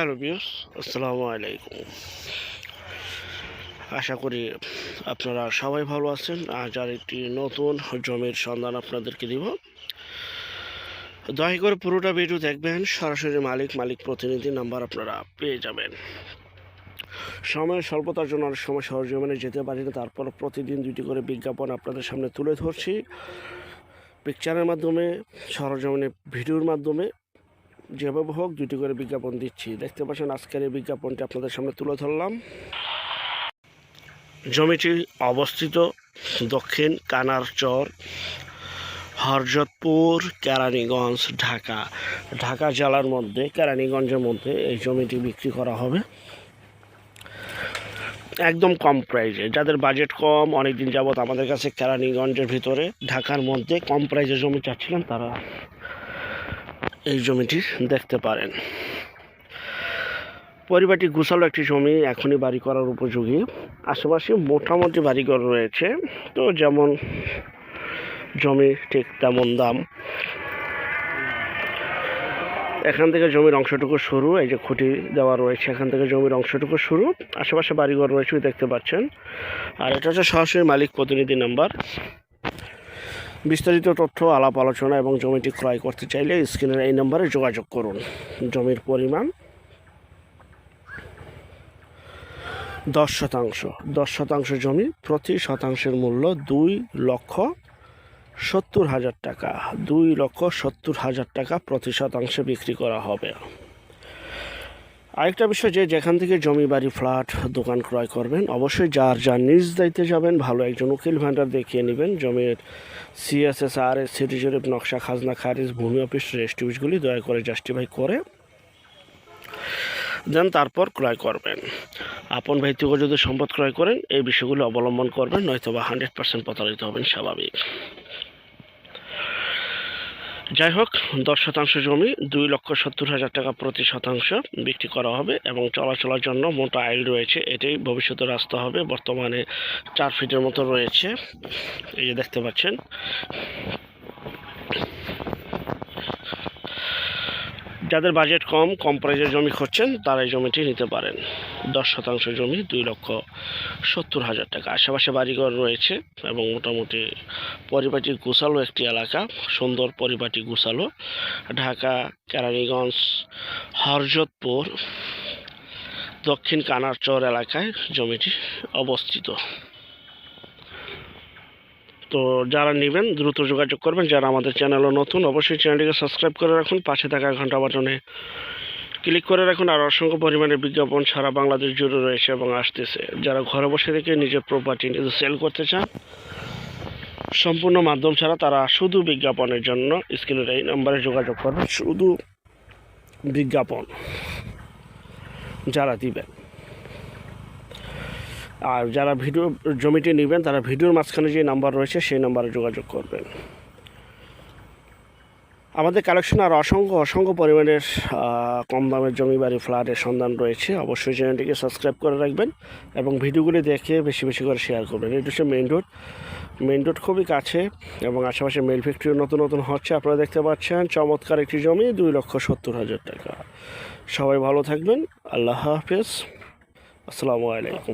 Hello বিয়স আসসালামু আলাইকুম। আশা করি আপনারা সবাই ভালো আছেন। আজ আর একটি নতুন জমির সন্ধান আপনাদেরকে দিব। দয়া করে পুরোটা ভিডিও দেখবেন, সরাসরি মালিক মালিক প্রতিনিধি নাম্বার আপনারা পেয়ে যাবেন। সময় স্বল্পতার জন্য অনেক সময় সরজমিনে যেতে পারি না, তারপর প্রতিদিন দুটি করে বিজ্ঞাপন আপনাদের সামনে তুলে ধরছি। পিকচারের মাধ্যমে, সরজমিনে, ভিডিওর মাধ্যমে। যেভাবে হোক দুটি করে বিজ্ঞাপন দিচ্ছি। দেখতে পাচ্ছেন আজকের এই বিজ্ঞাপনটি আপনাদের সামনে তুলে ধরলাম। জমিটি অবস্থিত দক্ষিণ কানারচর হরজতপুর, কেরানীগঞ্জ, ঢাকা। ঢাকা জেলার মধ্যে, কেরানীগঞ্জের মধ্যে এই জমিটি বিক্রি করা হবে। একদম কম প্রাইজে। যাদের বাজেট কম অনেক দিন যাবত আমাদের কাছে কেরানীগঞ্জের ভিতরে, ঢাকার মধ্যে কম প্রাইজে জমি চাচ্ছিলেন তারা এই জমিটি দেখতে পারেন। পরিবারটি গুছালো একটি জমি এখনই বাড়ি করার উপযোগী। আশেপাশে মোটামুটি বাড়িঘর রয়েছে। তো যেমন জমি ঠিক তেমন দাম। এখান থেকে জমির অংশটুকু শুরু, এই যে খুঁটি দেওয়া রয়েছে এখান থেকে জমির অংশটুকু শুরু। আশেপাশে বাড়িঘর রয়েছে দেখতে পাচ্ছেন। আর এটা হচ্ছে সরাসরি মালিক প্রতিনিধি নাম্বার। বিস্তারিত তথ্য, আলাপ, আলোচনা এবং জমিটি ক্রয় করতে চাইলে স্ক্রিনের এই নম্বরে যোগাযোগ করুন। জমির পরিমাণ দশ শতাংশ। দশ শতাংশ জমি প্রতি শতাংশের মূল্য দুই লক্ষ সত্তর হাজার টাকা। দুই লক্ষ সত্তর হাজার টাকা প্রতি শতাংশে বিক্রি করা হবে। আরেকটা বিষয় যে যেখান থেকে জমি, বাড়ি, ফ্ল্যাট দোকান ক্রয় করবেন, অবশ্যই যার যার নিজ দায়িত্বে যাবেন, ভালো একজন উকিল ভান্ডার দেখিয়ে নেবেন। জমির সিএসএস আর এস সিটি জরিপ নকশা, খাজনা, খারিজ, ভূমি অফিস, রেস্টিউজগুলি দয়া করে জাস্টিফাই করে দেন, তারপর ক্রয় করবেন। আপন থেকে যদি সম্পদ ক্রয় করেন, এই বিষয়গুলো অবলম্বন করবেন নয়তো বা হান্ড্রেড পার্সেন্ট প্রতারিত হবেন, স্বাভাবিক। যাই হোক, দশ শতাংশ জমি, দুই লক্ষ সত্তর হাজার টাকা প্রতি শতাংশ বিক্রি করা হবে এবং চলাচলার জন্য মোটা আইল রয়েছে। এটাই ভবিষ্যতে রাস্তা হবে। বর্তমানে চার ফিটের মতো রয়েছে। এই যে দেখতে পাচ্ছেন। যাদের বাজেট কম কম প্রাইজের জমি খুঁজছেন, তারা এই জমিটি নিতে পারেন। দশ শতাংশ জমি, দুই লক্ষ সত্তর হাজার টাকা। আশেপাশে বাড়িঘর রয়েছে এবং মোটামুটি পরিপাটি গুছালো একটি এলাকা। সুন্দর পরিপাটি গুছালো। ঢাকা, কেরানীগঞ্জ, হরজতপুর, দক্ষিণ কানারচর এলাকায় জমিটি অবস্থিত। তো যারা নেবেন, দ্রুত যোগাযোগ করবেন। যারা আমাদের চ্যানেলও নতুন, অবশ্যই চ্যানেলটিকে সাবস্ক্রাইব করে রাখুন। পাশে থাকা ঘণ্টা বাটনে ক্লিক করে রাখুন। আর অসংখ্য পরিমাণে বিজ্ঞাপন সারা বাংলাদেশ জুড়ে রয়েছে এবং আসতেছে। যারা ঘরে বসে থেকে নিজের প্রপার্টি নিজে সেল করতে চান, সম্পূর্ণ মাধ্যম ছাড়া তারা শুধু বিজ্ঞাপনের জন্য স্ক্রিনের এই নাম্বারে যোগাযোগ করবেন। শুধু বিজ্ঞাপন যারা দিবেন। আর যারা ভিডিও জমিটি নেবেন, তারা ভিডিওর মাঝখানে যে নাম্বার রয়েছে, সেই নাম্বারে যোগাযোগ করবেন। আমাদের কালেকশন আর অসংখ্য অসংখ্য পরিমাণের কম দামের জমি বাড়ি, ফ্ল্যাটের সন্ধান রয়েছে। অবশ্যই চ্যানেলটিকে সাবস্ক্রাইব করে রাখবেন এবং ভিডিওগুলি দেখে বেশি বেশি করে শেয়ার করবেন। এটা হচ্ছে মেইন রোড মেইন রোড খুবই কাছে এবং আশেপাশে মেল ফ্যাক্টরি নতুন নতুন হচ্ছে। আপনারা দেখতে পাচ্ছেন, চমৎকার একটি জমি, দুই লক্ষ সত্তর হাজার টাকা। সবাই ভালো থাকবেন। আল্লাহ হাফেজ। আসসালামু আলাইকুম।